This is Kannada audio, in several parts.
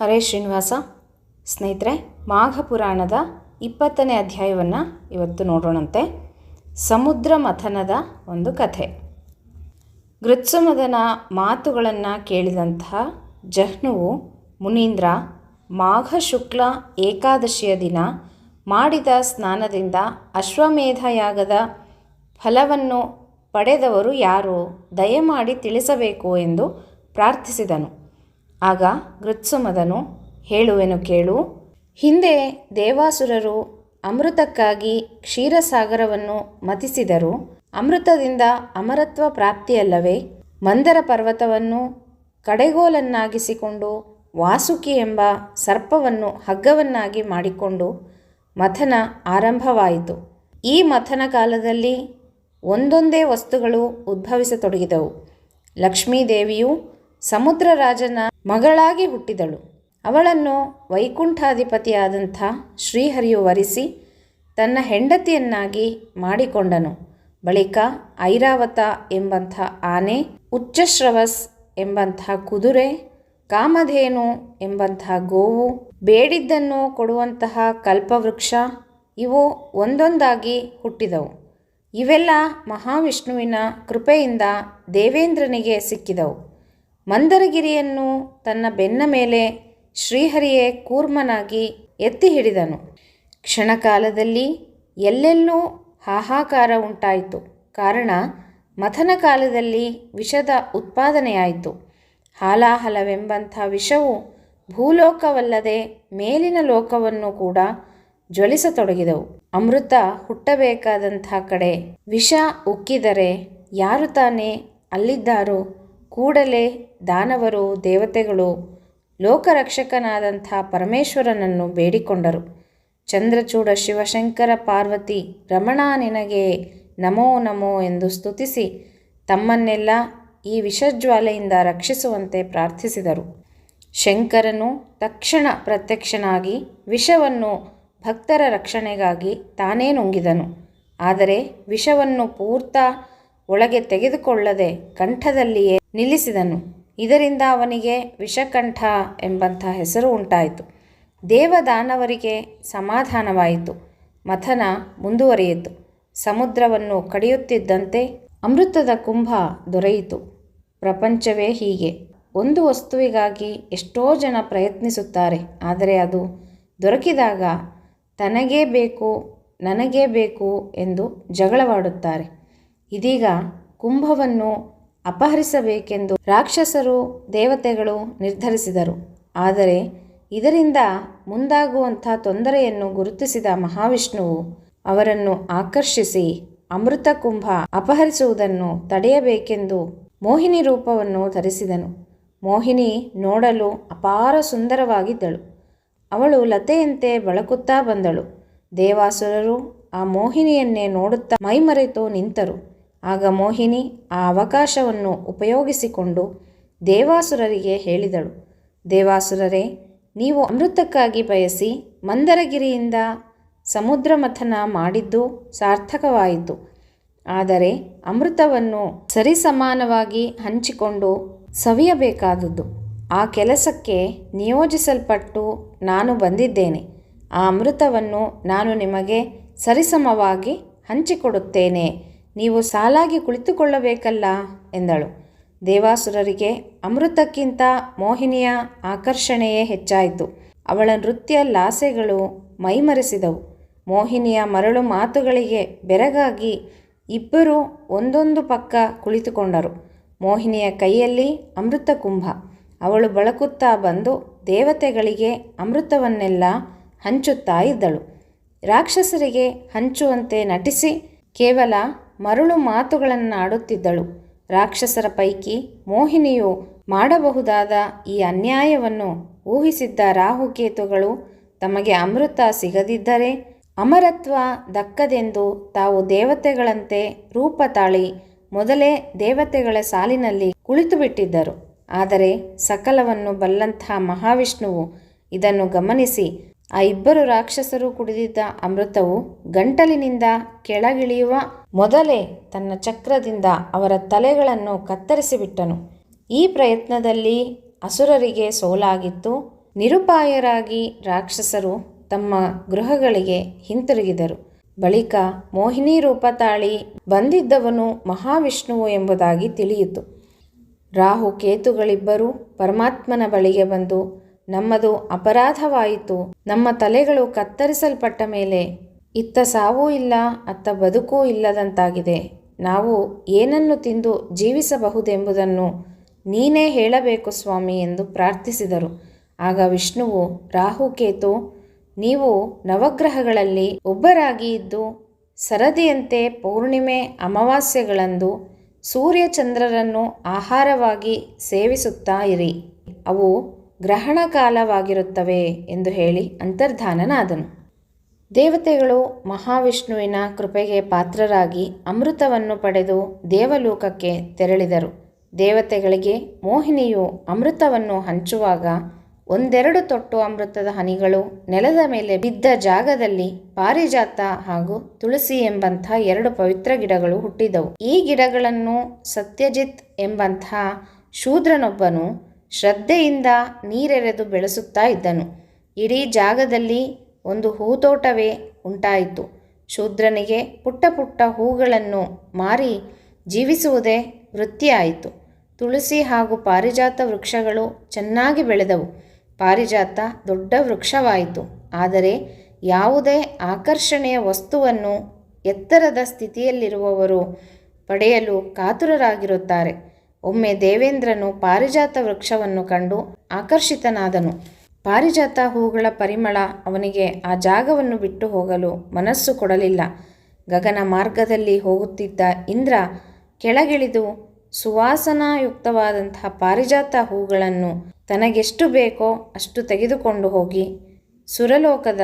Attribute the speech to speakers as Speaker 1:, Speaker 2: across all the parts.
Speaker 1: ಹರೇ ಶ್ರೀನಿವಾಸ. ಸ್ನೇಹಿತರೆ ಮಾಘ ಪುರಾಣದ ಇಪ್ಪತ್ತನೇ ಅಧ್ಯಾಯವನ್ನು ಇವತ್ತು ನೋಡೋಣಂತೆ ಸಮುದ್ರ ಮಥನದ ಒಂದು ಕಥೆ. ಗೃತ್ಸುಮದನ ಮಾತುಗಳನ್ನು ಕೇಳಿದಂತಹ ಜಹ್ನುವು ಮುನೀಂದ್ರ ಮಾಘ ಶುಕ್ಲ ಏಕಾದಶಿಯ ದಿನ ಮಾಡಿದ ಸ್ನಾನದಿಂದ ಅಶ್ವಮೇಧ ಯಾಗದ ಫಲವನ್ನು ಪಡೆದವರು ಯಾರು ದಯಮಾಡಿ ತಿಳಿಸಬೇಕು ಎಂದು ಪ್ರಾರ್ಥಿಸಿದನು. ಆಗ ಗೃತ್ಸುಮದನು ಹೇಳುವೆನು ಕೇಳು. ಹಿಂದೆ ದೇವಾಸುರರು ಅಮೃತಕ್ಕಾಗಿ ಕ್ಷೀರಸಾಗರವನ್ನು ಮತಿಸಿದರು. ಅಮೃತದಿಂದ ಅಮರತ್ವ ಪ್ರಾಪ್ತಿಯಲ್ಲವೇ? ಮಂದರ ಪರ್ವತವನ್ನು ಕಡೆಗೋಲನ್ನಾಗಿಸಿಕೊಂಡು ವಾಸುಕಿ ಎಂಬ ಸರ್ಪವನ್ನು ಹಗ್ಗವನ್ನಾಗಿ ಮಾಡಿಕೊಂಡು ಮಥನ ಆರಂಭವಾಯಿತು. ಈ ಮಥನ ಕಾಲದಲ್ಲಿ ಒಂದೊಂದೇ ವಸ್ತುಗಳು ಉದ್ಭವಿಸತೊಡಗಿದವು. ಲಕ್ಷ್ಮೀದೇವಿಯು ಸಮುದ್ರರಾಜನ ಮಗಳಾಗಿ ಹುಟ್ಟಿದಳು. ಅವಳನ್ನು ವೈಕುಂಠಾಧಿಪತಿಯಾದಂಥ ಶ್ರೀಹರಿಯು ವರಿಸಿ ತನ್ನ ಹೆಂಡತಿಯನ್ನಾಗಿ ಮಾಡಿಕೊಂಡನು. ಬಳಿಕ ಐರಾವತ ಎಂಬಂಥ ಆನೆ, ಉಚ್ಚಶ್ರವಸ್ ಎಂಬಂಥ ಕುದುರೆ, ಕಾಮಧೇನು ಎಂಬಂಥ ಗೋವು, ಬೇಡಿದ್ದನ್ನು ಕೊಡುವಂತಹ ಕಲ್ಪವೃಕ್ಷ ಇವು ಒಂದೊಂದಾಗಿ ಹುಟ್ಟಿದವು. ಇವೆಲ್ಲ ಮಹಾವಿಷ್ಣುವಿನ ಕೃಪೆಯಿಂದ ದೇವೇಂದ್ರನಿಗೆ ಸಿಕ್ಕಿದವು. ಮಂದರಗಿರಿಯನ್ನು ತನ್ನ ಬೆನ್ನ ಮೇಲೆ ಶ್ರೀಹರಿಯೇ ಕೂರ್ಮನಾಗಿ ಎತ್ತಿ ಹಿಡಿದನು. ಕ್ಷಣಕಾಲದಲ್ಲಿ ಎಲ್ಲೆಲ್ಲೂ ಹಾಹಾಕಾರ ಉಂಟಾಯಿತು. ಕಾರಣ, ಮಥನ ಕಾಲದಲ್ಲಿ ವಿಷದ ಉತ್ಪಾದನೆಯಾಯಿತು. ಹಾಲಾಹಲವೆಂಬಂಥ ವಿಷವು ಭೂಲೋಕವಲ್ಲದೆ ಮೇಲಿನ ಲೋಕವನ್ನು ಕೂಡ ಜ್ವಲಿಸತೊಡಗಿದವು. ಅಮೃತ ಹುಟ್ಟಬೇಕಾದಂಥ ಕಡೆ ವಿಷ ಉಕ್ಕಿದರೆ ಯಾರು ತಾನೇ ಅಲ್ಲಿದ್ದಾರೋ ಕೂಡಲೇ ದಾನವರು, ದೇವತೆಗಳು ಲೋಕರಕ್ಷಕನಾದಂಥ ಪರಮೇಶ್ವರನನ್ನು ಬೇಡಿಕೊಂಡರು. ಚಂದ್ರಚೂಡ ಶಿವಶಂಕರ ಪಾರ್ವತಿ, ರಮಣ ನಿನಗೆ ನಮೋ ನಮೋ ಎಂದು ಸ್ತುತಿಸಿ ತಮ್ಮನ್ನೆಲ್ಲ ಈ ವಿಷಜ್ವಾಲೆಯಿಂದ ರಕ್ಷಿಸುವಂತೆ ಪ್ರಾರ್ಥಿಸಿದರು. ಶಂಕರನು ತಕ್ಷಣ ಪ್ರತ್ಯಕ್ಷನಾಗಿ ವಿಷವನ್ನು ಭಕ್ತರ ರಕ್ಷಣೆಗಾಗಿ ತಾನೇ ನುಂಗಿದನು. ಆದರೆ ವಿಷವನ್ನು ಪೂರ್ತ ಒಳಗೆ ತೆಗೆದುಕೊಳ್ಳದೆ ಕಂಠದಲ್ಲಿಯೇ ನಿಲ್ಲಿಸಿದನು. ಇದರಿಂದ ಅವನಿಗೆ ವಿಷಕಂಠ ಎಂಬಂಥ ಹೆಸರು ಉಂಟಾಯಿತು. ದೇವದಾನವರಿಗೆ ಸಮಾಧಾನವಾಯಿತು. ಮಥನ ಮುಂದುವರಿಯಿತು. ಸಮುದ್ರವನ್ನು ಕಡಿಯುತ್ತಿದ್ದಂತೆ ಅಮೃತದ ಕುಂಭ ದೊರೆಯಿತು. ಪ್ರಪಂಚವೇ ಹೀಗೆ. ಒಂದು ವಸ್ತುವಿಗಾಗಿ ಎಷ್ಟೋ ಜನ ಪ್ರಯತ್ನಿಸುತ್ತಾರೆ. ಆದರೆ ಅದು ದೊರಕಿದಾಗ ತನಗೇ ಬೇಕು, ನನಗೇ ಬೇಕು ಎಂದು ಜಗಳವಾಡುತ್ತಾರೆ. ಇದೀಗ ಕುಂಭವನ್ನು ಅಪಹರಿಸಬೇಕೆಂದು ರಾಕ್ಷಸರು, ದೇವತೆಗಳು ನಿರ್ಧರಿಸಿದರು. ಆದರೆ ಇದರಿಂದ ಮುಂದಾಗುವಂಥ ತೊಂದರೆಯನ್ನು ಗುರುತಿಸಿದ ಮಹಾವಿಷ್ಣುವು ಅವರನ್ನು ಆಕರ್ಷಿಸಿ ಅಮೃತ ಕುಂಭ ಅಪಹರಿಸುವುದನ್ನು ತಡೆಯಬೇಕೆಂದು ಮೋಹಿನಿ ರೂಪವನ್ನು ಧರಿಸಿದನು. ಮೋಹಿನಿ ನೋಡಲು ಅಪಾರ ಸುಂದರವಾಗಿದ್ದಳು. ಅವಳು ಲತೆಯಂತೆ ಬಳಕುತ್ತಾ ಬಂದಳು. ದೇವಾಸುರರು ಆ ಮೋಹಿನಿಯನ್ನೇ ನೋಡುತ್ತಾ ಮೈಮರೆತು ನಿಂತರು. ಆಗ ಮೋಹಿನಿ ಆ ಅವಕಾಶವನ್ನು ಉಪಯೋಗಿಸಿಕೊಂಡು ದೇವಾಸುರರಿಗೆ ಹೇಳಿದಳು. ದೇವಾಸುರರೇ, ನೀವು ಅಮೃತಕ್ಕಾಗಿ ಬಯಸಿ ಮಂದರಗಿರಿಯಿಂದ ಸಮುದ್ರ ಮಥನ ಮಾಡಿದ್ದು ಸಾರ್ಥಕವಾಯಿತು. ಆದರೆ ಅಮೃತವನ್ನು ಸರಿಸಮಾನವಾಗಿ ಹಂಚಿಕೊಂಡು ಸವಿಯಬೇಕಾದದ್ದು ಆ ಕೆಲಸಕ್ಕೆ ನಿಯೋಜಿಸಲ್ಪಟ್ಟು ನಾನು ಬಂದಿದ್ದೇನೆ. ಆ ಅಮೃತವನ್ನು ನಾನು ನಿಮಗೆ ಸರಿಸಮವಾಗಿ ಹಂಚಿಕೊಡುತ್ತೇನೆ. ನೀವು ಸಾಲಾಗಿ ಕುಳಿತುಕೊಳ್ಳಬೇಕಲ್ಲ ಎಂದಳು. ದೇವಾಸುರರಿಗೆ ಅಮೃತಕ್ಕಿಂತ ಮೋಹಿನಿಯ ಆಕರ್ಷಣೆಯೇ ಹೆಚ್ಚಾಯಿತು. ಅವಳ ನೃತ್ಯ ಲಾಸೆಗಳು ಮೈಮರೆಸಿದವು. ಮೋಹಿನಿಯ ಮರಳು ಮಾತುಗಳಿಗೆ ಬೆರಗಾಗಿ ಇಬ್ಬರೂ ಒಂದೊಂದು ಪಕ್ಕ ಕುಳಿತುಕೊಂಡರು. ಮೋಹಿನಿಯ ಕೈಯಲ್ಲಿ ಅಮೃತ ಕುಂಭ ಅವಳು ಬಳಕುತ್ತಾ ಬಂದು ದೇವತೆಗಳಿಗೆ ಅಮೃತವನ್ನೆಲ್ಲ ಹಂಚುತ್ತಾ ಇದ್ದಳು. ರಾಕ್ಷಸರಿಗೆ ಹಂಚುವಂತೆ ನಟಿಸಿ ಕೇವಲ ಮರಳು ಮಾತುಗಳನ್ನಾಡುತ್ತಿದ್ದಳು ರಾಕ್ಷಸರ ಪೈಕಿ ಮೋಹಿನಿಯು ಮಾಡಬಹುದಾದ ಈ ಅನ್ಯಾಯವನ್ನು ಊಹಿಸಿದ್ದ ರಾಹುಕೇತುಗಳು ತಮಗೆ ಅಮೃತ ಸಿಗದಿದ್ದರೆ ಅಮರತ್ವ ದಕ್ಕದೆಂದು ತಾವು ದೇವತೆಗಳಂತೆ ರೂಪ ತಾಳಿ ಮೊದಲೇ ದೇವತೆಗಳ ಸಾಲಿನಲ್ಲಿ ಕುಳಿತುಬಿಟ್ಟಿದ್ದರು. ಆದರೆ ಸಕಲವನ್ನು ಬಲ್ಲಂಥ ಮಹಾವಿಷ್ಣುವು ಇದನ್ನು ಗಮನಿಸಿ ಆ ಇಬ್ಬರು ರಾಕ್ಷಸರು ಕುಡಿದಿದ್ದ ಅಮೃತವು ಗಂಟಲಿನಿಂದ ಕೆಳಗಿಳಿಯುವ ಮೊದಲೇ ತನ್ನ ಚಕ್ರದಿಂದ ಅವರ ತಲೆಗಳನ್ನು ಕತ್ತರಿಸಿಬಿಟ್ಟನು. ಈ ಪ್ರಯತ್ನದಲ್ಲಿ ಅಸುರರಿಗೆ ಸೋಲಾಗಿತ್ತು. ನಿರುಪಾಯರಾಗಿ ರಾಕ್ಷಸರು ತಮ್ಮ ಗೃಹಗಳಿಗೆ ಹಿಂತಿರುಗಿದರು. ಬಳಿಕ ಮೋಹಿನಿ ರೂಪ ತಾಳಿ ಬಂದಿದ್ದವನು ಮಹಾವಿಷ್ಣುವು ಎಂಬುದಾಗಿ ತಿಳಿಯಿತು. ರಾಹು ಕೇತುಗಳಿಬ್ಬರೂ ಪರಮಾತ್ಮನ ಬಳಿಗೆ ಬಂದು ನಮ್ಮದು ಅಪರಾಧವಾಯಿತು. ನಮ್ಮ ತಲೆಗಳು ಕತ್ತರಿಸಲ್ಪಟ್ಟ ಮೇಲೆ ಇತ್ತ ಸಾವೂ ಇಲ್ಲ, ಅತ್ತ ಬದುಕೂ ಇಲ್ಲದಂತಾಗಿದೆ. ನಾವು ಏನನ್ನು ತಿಂದು ಜೀವಿಸಬಹುದೆಂಬುದನ್ನು ನೀನೇ ಹೇಳಬೇಕು ಸ್ವಾಮಿ ಎಂದು ಪ್ರಾರ್ಥಿಸಿದರು. ಆಗ ವಿಷ್ಣುವು, ರಾಹುಕೇತು, ನೀವು ನವಗ್ರಹಗಳಲ್ಲಿ ಒಬ್ಬರಾಗಿ ಇದ್ದು ಸರದಿಯಂತೆ ಪೌರ್ಣಿಮೆ ಅಮಾವಾಸ್ಯೆಗಳಂದು ಸೂರ್ಯಚಂದ್ರರನ್ನು ಆಹಾರವಾಗಿ ಸೇವಿಸುತ್ತಾ ಇರಿ. ಅವು ಗ್ರಹಣ ಕಾಲವಾಗಿರುತ್ತವೆ ಎಂದು ಹೇಳಿ ಅಂತರ್ಧಾನನಾದನು. ದೇವತೆಗಳು ಮಹಾವಿಷ್ಣುವಿನ ಕೃಪೆಗೆ ಪಾತ್ರರಾಗಿ ಅಮೃತವನ್ನು ಪಡೆದು ದೇವಲೋಕಕ್ಕೆ ತೆರಳಿದರು. ದೇವತೆಗಳಿಗೆ ಮೋಹಿನಿಯು ಅಮೃತವನ್ನು ಹಂಚುವಾಗ ಒಂದೆರಡು ತೊಟ್ಟು ಅಮೃತದ ಹನಿಗಳು ನೆಲದ ಮೇಲೆ ಬಿದ್ದ ಜಾಗದಲ್ಲಿ ಪಾರಿಜಾತ ಹಾಗೂ ತುಳಸಿ ಎಂಬಂಥ ಎರಡು ಪವಿತ್ರ ಗಿಡಗಳು ಹುಟ್ಟಿದವು. ಈ ಗಿಡಗಳನ್ನು ಸತ್ಯಜಿತ್ ಎಂಬಂಥ ಶೂದ್ರನೊಬ್ಬನು ಶ್ರದ್ಧೆಯಿಂದ ನೀರೆರೆದು ಬೆಳೆಸುತ್ತಾ ಇದ್ದನು. ಇಡೀ ಜಾಗದಲ್ಲಿ ಒಂದು ಹೂತೋಟವೇ ಉಂಟಾಯಿತು. ಶೂದ್ರನಿಗೆ ಪುಟ್ಟ ಪುಟ್ಟ ಹೂಗಳನ್ನು ಮಾರಿ ಜೀವಿಸುವುದೇ ವೃತ್ತಿಯಾಯಿತು. ತುಳಸಿ ಹಾಗೂ ಪಾರಿಜಾತ ವೃಕ್ಷಗಳು ಚೆನ್ನಾಗಿ ಬೆಳೆದವು. ಪಾರಿಜಾತ ದೊಡ್ಡ ವೃಕ್ಷವಾಯಿತು. ಆದರೆ ಯಾವುದೇ ಆಕರ್ಷಣೆಯ ವಸ್ತುವನ್ನು ಎತ್ತರದ ಸ್ಥಿತಿಯಲ್ಲಿರುವವರು ಪಡೆಯಲು ಕಾತುರರಾಗಿರುತ್ತಾರೆ. ಒಮ್ಮೆ ದೇವೇಂದ್ರನು ಪಾರಿಜಾತ ವೃಕ್ಷವನ್ನು ಕಂಡು ಆಕರ್ಷಿತನಾದನು. ಪಾರಿಜಾತ ಹೂಗಳ ಪರಿಮಳ ಅವನಿಗೆ ಆ ಜಾಗವನ್ನು ಬಿಟ್ಟು ಹೋಗಲು ಮನಸ್ಸು ಕೊಡಲಿಲ್ಲ. ಗಗನ ಮಾರ್ಗದಲ್ಲಿ ಹೋಗುತ್ತಿದ್ದ ಇಂದ್ರ ಕೆಳಗಿಳಿದು ಸುವಾಸನಾಯುಕ್ತವಾದಂತಹ ಪಾರಿಜಾತ ಹೂಗಳನ್ನು ತನಗೆಷ್ಟು ಬೇಕೋ ಅಷ್ಟು ತೆಗೆದುಕೊಂಡು ಹೋಗಿ ಸುರಲೋಕದ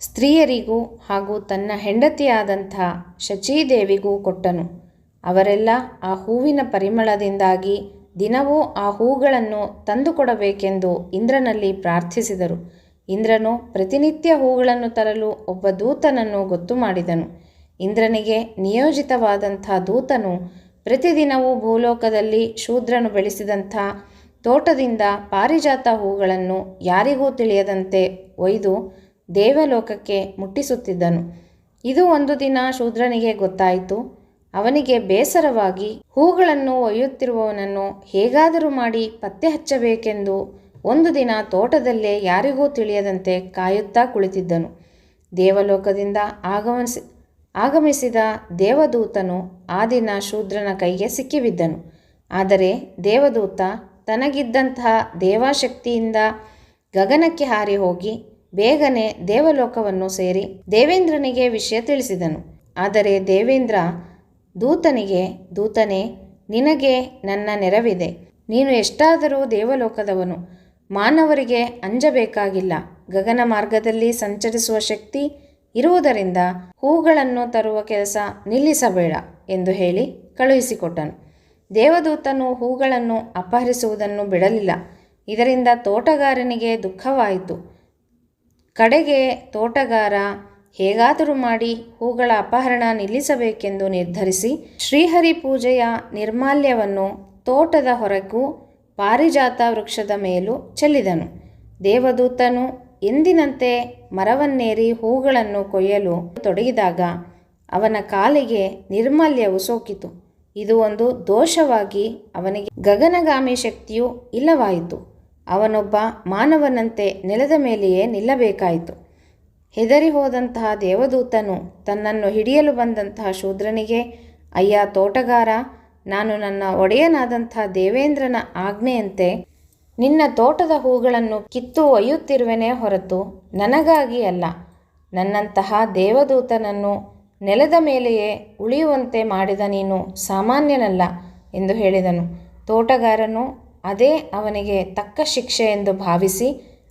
Speaker 1: ಸ್ತ್ರೀಯರಿಗೂ ಹಾಗೂ ತನ್ನ ಹೆಂಡತಿಯಾದಂಥ ಶಚೀದೇವಿಗೂ ಕೊಟ್ಟನು. ಅವರೆಲ್ಲ ಆ ಹೂವಿನ ಪರಿಮಳದಿಂದಾಗಿ ದಿನವೂ ಆ ಹೂಗಳನ್ನು ತಂದುಕೊಡಬೇಕೆಂದು ಇಂದ್ರನಲ್ಲಿ ಪ್ರಾರ್ಥಿಸಿದರು. ಇಂದ್ರನು ಪ್ರತಿನಿತ್ಯ ಹೂಗಳನ್ನು ತರಲು ಒಬ್ಬ ದೂತನನ್ನು ಗೊತ್ತು ಮಾಡಿದನು. ಇಂದ್ರನಿಗೆ ನಿಯೋಜಿತವಾದಂಥ ದೂತನು ಪ್ರತಿದಿನವೂ ಭೂಲೋಕದಲ್ಲಿ ಶೂದ್ರನು ಬೆಳೆಸಿದಂಥ ತೋಟದಿಂದ ಪಾರಿಜಾತ ಹೂಗಳನ್ನು ಯಾರಿಗೂ ತಿಳಿಯದಂತೆ ಒಯ್ದು ದೇವಲೋಕಕ್ಕೆ ಮುಟ್ಟಿಸುತ್ತಿದ್ದನು. ಇದು ಒಂದು ದಿನ ಶೂದ್ರನಿಗೆ ಗೊತ್ತಾಯಿತು. ಅವನಿಗೆ ಬೇಸರವಾಗಿ ಹೂಗಳನ್ನು ಒಯ್ಯುತ್ತಿರುವವನನ್ನು ಹೇಗಾದರೂ ಮಾಡಿ ಪತ್ತೆ ಹಚ್ಚಬೇಕೆಂದು ಒಂದು ದಿನ ತೋಟದಲ್ಲೇ ಯಾರಿಗೂ ತಿಳಿಯದಂತೆ ಕಾಯುತ್ತಾ ಕುಳಿತಿದ್ದನು. ದೇವಲೋಕದಿಂದ ಆಗಮಿಸಿ, ಆಗಮಿಸಿದ ದೇವದೂತನು ಆ ದಿನ ಶೂದ್ರನ ಕೈಗೆ ಸಿಕ್ಕಿಬಿದ್ದನು. ಆದರೆ ದೇವದೂತ ತನಗಿದ್ದಂತಹ ದೇವಾಶಕ್ತಿಯಿಂದ ಗಗನಕ್ಕೆ ಹಾರಿ ಹೋಗಿ ಬೇಗನೆ ದೇವಲೋಕವನ್ನು ಸೇರಿ ದೇವೇಂದ್ರನಿಗೆ ವಿಷಯ ತಿಳಿಸಿದನು. ಆದರೆ ದೇವೇಂದ್ರ ದೂತನಿಗೆ, ದೂತನೇ, ನಿನಗೆ ನನ್ನ ನೆರವಿದೆ. ನೀನು ಎಷ್ಟಾದರೂ ದೇವಲೋಕದವನು. ಮಾನವರಿಗೆ ಅಂಜಬೇಕಾಗಿಲ್ಲ. ಗಗನ ಮಾರ್ಗದಲ್ಲಿ ಸಂಚರಿಸುವ ಶಕ್ತಿ ಇರುವುದರಿಂದ ಹೂಗಳನ್ನು ತರುವ ಕೆಲಸ ನಿಲ್ಲಿಸಬೇಡ ಎಂದು ಹೇಳಿ ಕಳುಹಿಸಿಕೊಟ್ಟನು. ದೇವದೂತನು ಹೂಗಳನ್ನು ಅಪಹರಿಸುವುದನ್ನು ಬಿಡಲಿಲ್ಲ. ಇದರಿಂದ ತೋಟಗಾರನಿಗೆ ದುಃಖವಾಯಿತು. ಕಡೆಗೆ ತೋಟಗಾರ ಹೇಗಾದರೂ ಮಾಡಿ ಹೂಗಳ ಅಪಹರಣ ನಿಲ್ಲಿಸಬೇಕೆಂದು ನಿರ್ಧರಿಸಿ ಶ್ರೀಹರಿ ಪೂಜೆಯ ನಿರ್ಮಾಲ್ಯವನ್ನು ತೋಟದ ಹೊರಗೂ ಪಾರಿಜಾತ ವೃಕ್ಷದ ಮೇಲೂ ಚೆಲ್ಲಿದನು. ದೇವದೂತನು ಎಂದಿನಂತೆ ಮರವನ್ನೇರಿ ಹೂಗಳನ್ನು ಕೊಯ್ಯಲು ತೊಡಗಿದಾಗ ಅವನ ಕಾಲಿಗೆ ನಿರ್ಮಾಲ್ಯವು ಸೋಕಿತು. ಇದು ಒಂದು ದೋಷವಾಗಿ ಅವನಿಗೆ ಗಗನಗಾಮಿ ಶಕ್ತಿಯು ಇಲ್ಲವಾಯಿತು. ಅವನೊಬ್ಬ ಮಾನವನಂತೆ ನೆಲದ ಮೇಲೆಯೇ ನಿಲ್ಲಬೇಕಾಯಿತು. ಹೆದರಿ ಹೋದಂತಹ ದೇವದೂತನು ತನ್ನನ್ನು ಹಿಡಿಯಲು ಬಂದಂತಹ ಶೂದ್ರನಿಗೆ, ಅಯ್ಯ ತೋಟಗಾರ, ನಾನು ನನ್ನ ಒಡೆಯನಾದಂಥ ದೇವೇಂದ್ರನ ಆಜ್ಞೆಯಂತೆ ನಿನ್ನ ತೋಟದ ಹೂಗಳನ್ನು ಕಿತ್ತು ಒಯ್ಯುತ್ತಿರುವೆನೇ ಹೊರತು ನನಗಾಗಿ ಅಲ್ಲ. ನನ್ನಂತಹ ದೇವದೂತನನ್ನು ನೆಲದ ಮೇಲೆಯೇ ಉಳಿಯುವಂತೆ ಮಾಡಿದ ನೀನು ಸಾಮಾನ್ಯನಲ್ಲ ಎಂದು ಹೇಳಿದನು. ತೋಟಗಾರನು ಅದೇ ಅವನಿಗೆ ತಕ್ಕ ಶಿಕ್ಷೆ ಎಂದು ಭಾವಿಸಿ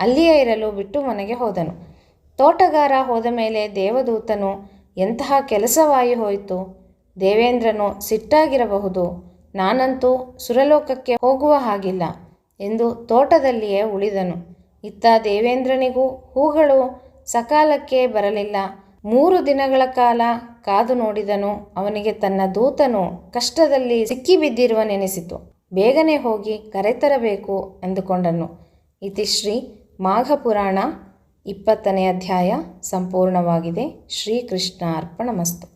Speaker 1: ಅಲ್ಲಿಯೇ ಇರಲು ಬಿಟ್ಟು ಮನೆಗೆ ಹೋದನು. ತೋಟಗಾರ ಹೋದ ಮೇಲೆ ದೇವದೂತನು, ಎಂತಹ ಕೆಲಸವಾಗಿ ಹೋಯಿತು? ದೇವೇಂದ್ರನು ಸಿಟ್ಟಾಗಿರಬಹುದು. ನಾನಂತೂ ಸುರಲೋಕಕ್ಕೆ ಹೋಗುವ ಹಾಗಿಲ್ಲ ಎಂದು ತೋಟದಲ್ಲಿಯೇ ಉಳಿದನು. ಇತ್ತ ದೇವೇಂದ್ರನಿಗೂ ಹೂಗಳು ಸಕಾಲಕ್ಕೆ ಬರಲಿಲ್ಲ. ಮೂರು ದಿನಗಳ ಕಾಲ ಕಾದು ನೋಡಿದನು. ಅವನಿಗೆ ತನ್ನ ದೂತನು ಕಷ್ಟದಲ್ಲಿ ಸಿಕ್ಕಿಬಿದ್ದಿರುವನೆನಿಸಿತು. ಬೇಗನೆ ಹೋಗಿ ಕರೆತರಬೇಕು ಎಂದುಕೊಂಡನು ಇತಿಶ್ರೀ ಮಾಘ ಪುರಾಣ ಇಪ್ಪತ್ತನೇ ಅಧ್ಯಾಯ ಸಂಪೂರ್ಣವಾಗಿದೆ. ಶ್ರೀಕೃಷ್ಣ ಅರ್ಪಣಮಸ್ತು